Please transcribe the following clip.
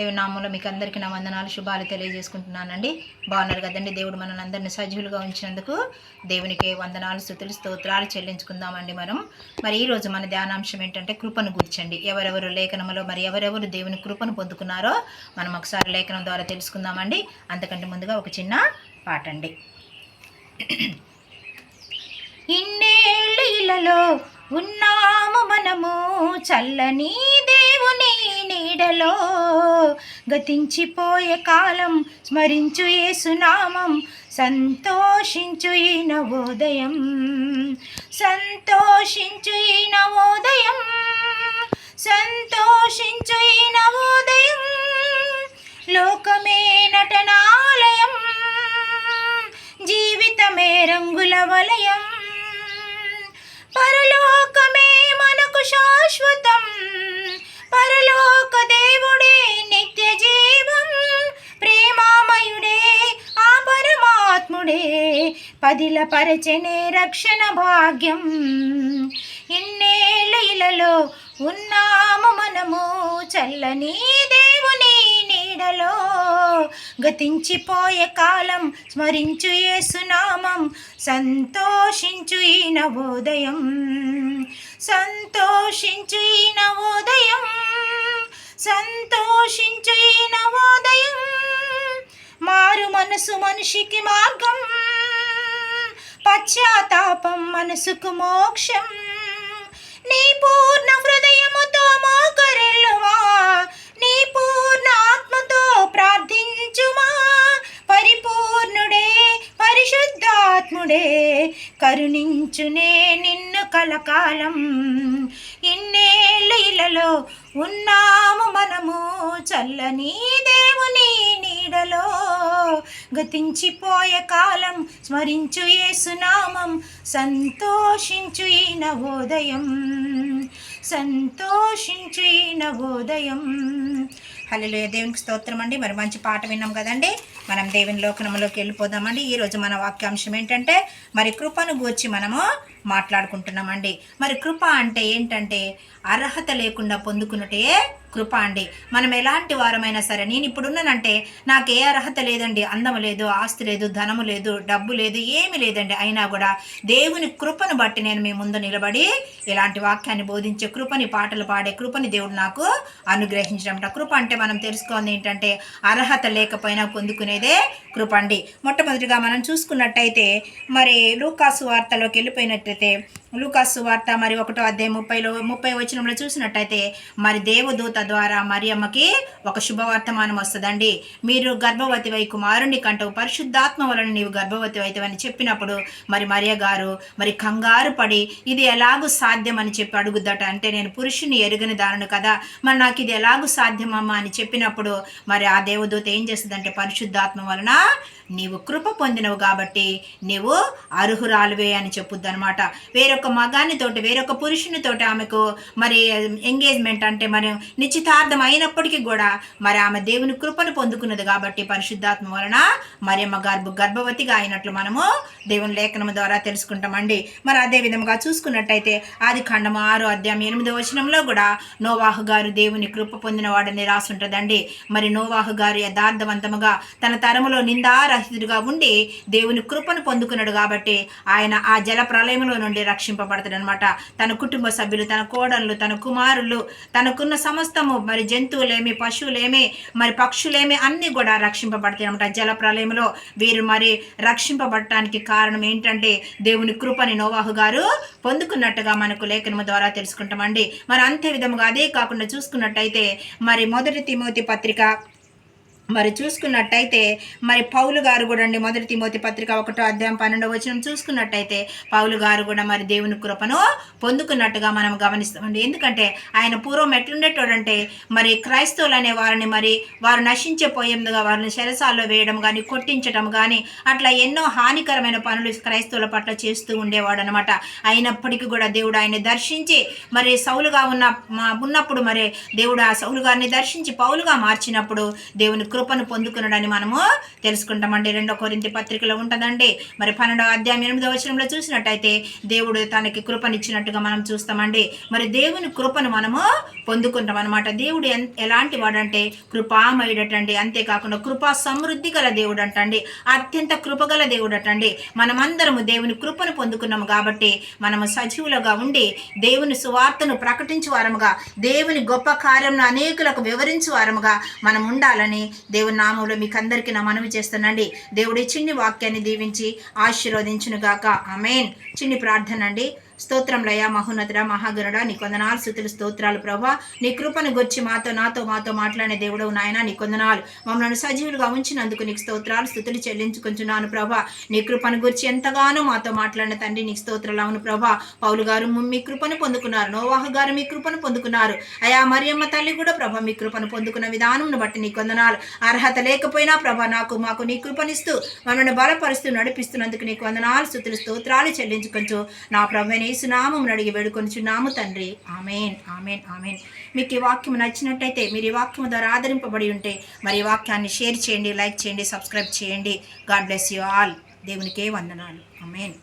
దేవుని నామంలో మీకు అందరికీ నా వందనాలు శుభాలు తెలియజేసుకుంటున్నానండి. బాగున్నారు కదండి? దేవుడు మనల్ని అందరినీ సజీవులుగా ఉంచినందుకు దేవునికి వందనాలు స్థుతులు స్తోత్రాలు చెల్లించుకుందామండి మనం. మరి ఈరోజు మన ధ్యానాంశం ఏంటంటే కృపను గుర్చండి. ఎవరెవరు లేఖనములో మరి ఎవరెవరు దేవుని కృపను పొందుకున్నారో మనం ఒకసారి లేఖనం ద్వారా తెలుసుకుందామండి. అంతకంటే ముందుగా ఒక చిన్న పాట అండి ఇన్నేళ్ళు ఇళ్ళలో ఉన్నాము మనము చల్లని నీ నీడలో గతించిపోయే కాలం స్మరించు సునామం సంతోషించు ఈ నవోదయం సంతోషించు ఈ నవోదయం సంతోషించు ఈ నవోదయం లోకమే నటనాలయం జీవితమే రంగుల వలయం పరలోకమే మనకు శాశ్వతం. పదిల పరచనే రక్షణ భాగ్యం. ఇన్నేళ్ళ ఇలలో ఉన్నాము మనము చల్లని దేవుని నీడలో. గతించిపోయే కాలం స్మరించు యేసునామం సంతోషించు ఈ నవోదయం. సంతోషించు ఈ నవోదయం సంతోషించు ఈ నవోదయం. మారు మనసు మనిషికి మార్గం. పశ్చాత్తాపం మనసుకు మోక్షం. నీ పూర్ణ హృదయముతో మోకరిల్లుమా. నీ పూర్ణ ఆత్మతో ప్రార్థించుమా. పరిపూర్ణుడే పరిశుద్ధాత్ముడే కరుణించునే నిన్ను కలకాలం. ఇన్నేళ్ళ ఇలలో ఉన్నాము మనము చల్లని దేవుని నీడలో గతించిపోయే కాలం స్మరించు ఏసునామం సంతోషించు ఈ నవోదయం సంతోషించు ఈ నవోదయం హలో దేవునికి స్తోత్రం అండి. మరి మంచి పాట విన్నాం కదండి? మనం దేవుని లోకనములోకి వెళ్ళిపోదామండి. ఈరోజు మన వాక్యాంశం ఏంటంటే మరి కృపను గూర్చి మనము మాట్లాడుకుంటున్నామండి. మరి కృప అంటే ఏంటంటే అర్హత లేకుండా పొందుకున్నటే కృప అండి. మనం ఎలాంటి వారమైనా సరే నేను ఇప్పుడున్నానంటే నాకు ఏ అర్హత లేదండి. అందం లేదు ఆస్తి లేదు ధనము లేదు డబ్బు లేదు ఏమి లేదండి. అయినా కూడా దేవుని కృపను బట్టి నేను మీ ముందు నిలబడి ఇలాంటి వాక్యాన్ని బోధించే కృపని పాటలు పాడే కృపని దేవుడు నాకు అనుగ్రహించడం కృప అంటే మనం తెలుసుకోవాలి ఏంటంటే అర్హత లేకపోయినా పొందుకునేదే కృప అండి. మొట్టమొదటిగా మనం చూసుకున్నట్టయితే మరి లూకాసు వార్తలోకి వెళ్ళిపోయినట్టయితే లూకాసు వార్త మరి ఒకటో అధ్యాయం ముప్పైలో ముప్పై వచనంలో చూసినట్టయితే మరి దేవదూత ద్వారా మరియమ్మకి ఒక శుభవర్తమానం వస్తుందండి. మీరు గర్భవతి వై కుమారుని కంటవు పరిశుద్ధాత్మ వలన నీవు గర్భవతి అవుతావని చెప్పినప్పుడు మరి మరియ గారు మరి కంగారు పడి ఇది ఎలాగూ సాధ్యం అని చెప్పి అడుగుద్దట అంటే నేను పురుషుని ఎరుగని దారును కదా మరి నాకు ఇది ఎలాగూ సాధ్యమమ్మా అని చెప్పినప్పుడు మరి ఆ దేవదూత ఏం చేస్తుందంటే పరిశుద్ధాత్మ వలన నీవు కృప పొందినవు కాబట్టి నీవు అర్హురాలువే అని చెప్పుద్ది అనమాట వేరొక మగానితోటి వేరొక పురుషునితోటి ఆమెకు మరి ఎంగేజ్మెంట్ అంటే మరి నిశ్చితార్థం అయినప్పటికీ కూడా మరి ఆమె దేవుని కృపను పొందుకున్నది కాబట్టి పరిశుద్ధాత్మ వలన మరియమ్మ గర్భ గర్భవతిగా అయినట్లు మనము దేవుని లేఖనం ద్వారా తెలుసుకుంటామండి. మరి అదే విధంగా చూసుకున్నట్టయితే ఆది ఖండం ఆరు అధ్యాయం ఎనిమిదో వచనంలో కూడా నోవాహు గారు దేవుని కృప పొందినవాడని రాసుంటుందండి. మరి నోవాహు గారు యథార్థవంతముగా తన తరములో నిందారహితుడిగా ఉండి దేవుని కృపను పొందుకున్నాడు కాబట్టి ఆయన ఆ జల ప్రళయంలో నుండి రక్షింపబడతాడు అనమాట తన కుటుంబ సభ్యులు తన కోడళ్ళు తన కుమారులు తనకున్న సమస్తము మరి జంతువులేమి పశువులేమి మరి పక్షులేమి అన్నీ కూడా రక్షింపబడతాయి అనమాట జల ప్రళయంలో వీరు మరి రక్షింపబడటానికి కారణం ఏంటంటే దేవుని కృపని నోవాహు గారు పొందుకున్నట్టుగా మనకు లేఖనము ద్వారా తెలుసుకుంటామండి. మరి అంతే విధముగా అదే కాకుండా చూసుకున్నట్టయితే మరి మొదటి తిమోతి పత్రిక మరి చూసుకున్నట్టయితే మరి పౌలు గారు కూడా అండి మొదటి తిమోతి పత్రిక ఒకటో అధ్యాయం పన్నెండో వచ్చిన చూసుకున్నట్టయితే పౌలు గారు కూడా మరి దేవుని కృపను పొందుకున్నట్టుగా మనం గమనిస్తామండి. ఎందుకంటే ఆయన పూర్వం ఎట్లుండేటోడంటే మరి క్రైస్తవులు అనే వారిని మరి వారు నశించే పోయేందుగా వారిని శరసాల్లో వేయడం కానీ కొట్టించడం కానీ అట్లా ఎన్నో హానికరమైన పనులు క్రైస్తవుల పట్ల చేస్తూ ఉండేవాడు అనమాట అయినప్పటికీ కూడా దేవుడు ఆయన దర్శించి మరి సౌలుగా ఉన్న మా- ఉన్నప్పుడు మరి దేవుడు ఆ సౌలు గారిని దర్శించి పౌలుగా మార్చినప్పుడు దేవుని కృప కృపను పొందుకున్నాడని మనము తెలుసుకుంటామండి. రెండో కొరింతి పత్రికలో ఉంటుందండి. మరి పన్నెండవ అధ్యాయం ఎనిమిదవ వచనంలో చూసినట్టయితే దేవుడు తనకి కృపనిచ్చినట్టుగా మనం చూస్తామండి. మరి దేవుని కృపను మనము పొందుకుంటాం అనమాట దేవుడు ఎలాంటి వాడంటే కృపామయుడటండి. అంతేకాకుండా కృపా సమృద్ధి గల దేవుడు అంటండి అత్యంత కృపగల దేవుడు అటండి మనమందరము దేవుని కృపను పొందుకున్నాము కాబట్టి మనము సజీవులుగా ఉండి దేవుని సువార్తను ప్రకటించు వారముగా దేవుని గొప్ప కార్యంను అనేకులకు వివరించు వారముగా మనం ఉండాలని దేవుని నామంలో మీకు అందరికీ నా మనవి చేస్తానండి దేవుడి చిన్ని వాక్యాన్ని దీవించి ఆశీర్వదించును గాక అమేన్ చిన్ని ప్రార్థన అండి. స్తోత్రంలయ మహోన్నతుడ మహాగరుడ నీ కొందనాలు స్థుతులు స్తోత్రాలు ప్రభా. నీ కృపను గుర్చి మాతో నాతో మాతో మాట్లాడే దేవుడు నాయన నీ కొందనాలు మమ్మల్ని సజీవులుగా ఉంచినందుకు నీకు స్తోత్రాలు స్థుతులు చెల్లించుకుంటున్నాను ప్రభా. నీ కృపను గురించి ఎంతగానో మాతో మాట్లాడిన తండ్రి నీకు స్తోత్రాలు అవును ప్రభా. పౌలు గారు మీ కృపను పొందుకున్నారు నోవాహ గారు మీ కృపను పొందుకున్నారు. అయా మరియమ్మ తల్లి కూడా ప్రభా మీ కృపను పొందుకున్న విధానం బట్టి నీ కొందనాలు అర్హత లేకపోయినా ప్రభా నాకు మాకు నీ కృపనిస్తూ మమ్మల్ని బలపరుస్తూ నడిపిస్తున్నందుకు నీకు వందనాలు స్థుతులు స్తోత్రాలు చెల్లించుకొంచు నా ప్రభుని యేసునామం అడిగి వేడుకొంచున్నాము తండ్రి. Amen amen amen. మీకు ఈ వాక్యం నచ్చినట్టయితే మీరు ఈ వాక్యం ద్వారా ఆదరింపబడి ఉంటే మరి ఈ వాక్యాన్ని షేర్ చేయండి లైక్ చేయండి సబ్స్క్రైబ్ చేయండి. God bless you all. దేవునికే వందనాలు. ఆమెన్.